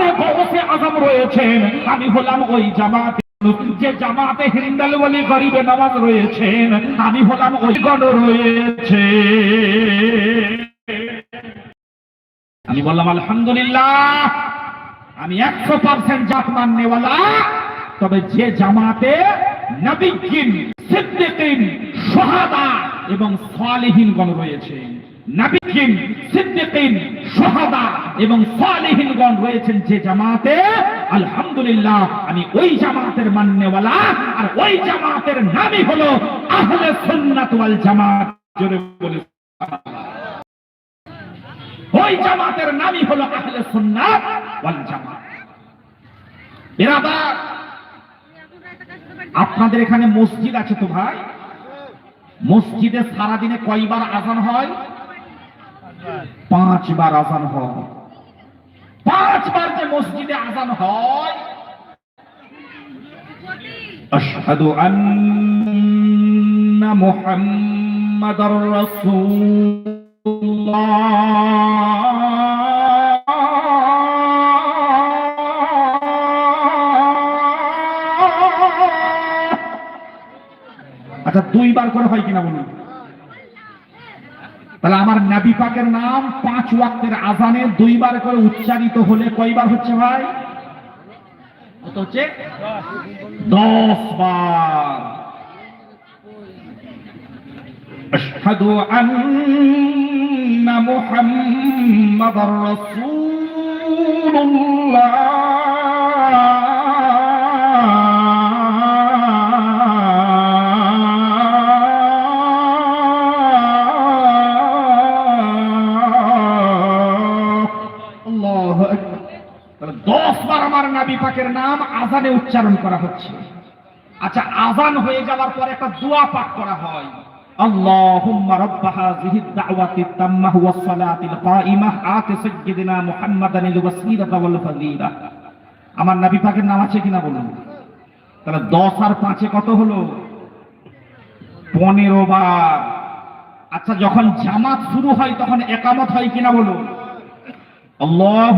জামাতে গৌসে আজম রয়েছেন আমি হলাম ওই জামাতে যে জামাতে হিন্দাল গরিবে নামাজ রয়েছেন আমি হলাম ওই গণ রয়েছে। আমি বললাম, আলহামদুলিল্লাহ, আমি একশো পার্সেন্ট জাত মাননেওয়ালা তবে যে জামাতে নবীন সিদ্দিকিন সোহাদা এবং সালেহীনগণ রয়েছে নবীন সিদ্দিকিন সোহাদা এবং সালেহীনগণ রয়েছেন যে জামাতে, আলহামদুলিল্লাহ, আমি ওই জামাতের মান্যওয়ালা, আর ওই জামাতের নামই হলো আহলে সুন্নাত জামাত। ওই জামাতের নামই হলো আহলে জামাত। আপনাদের এখানে মসজিদ আছে তো ভাই? মসজিদে সারাদিনে কয়বার আজান হয়? পাঁচবার আজান হয়। মসজিদে আজান হয়। আশহাদু আন্না মুহাম্মাদার রাসূলুল্লাহ। আচ্ছা দুইবার করে হয় কিনা বলুন? তাহলে আমার নাবি পাকের নাম পাঁচ ওয়াক্তের আজানে দুইবার করে উচ্চারিত হলে কয়বার হচ্ছে ভাই কত হচ্ছে দশ বার أشهد أن محمد رسول الله দশ বার আমার নাবি পাকের নাম আজানে উচ্চারণ করা হচ্ছে আচ্ছা আজান হয়ে যাওয়ার পর একটা দোয়া পাঠ করা হয় اللهم رب هذه الدعوة التامة والصلاة القائمة آت سيدنا محمدا الوسيلة والفضيلة আমার নবী পাকের নাম আছে কিনা বলুন তাহলে দশ আর পাঁচে কত হলো পনেরো বার আচ্ছা যখন জামাত শুরু হয় তখন একামত হয় কিনা বলুন আল্লাহ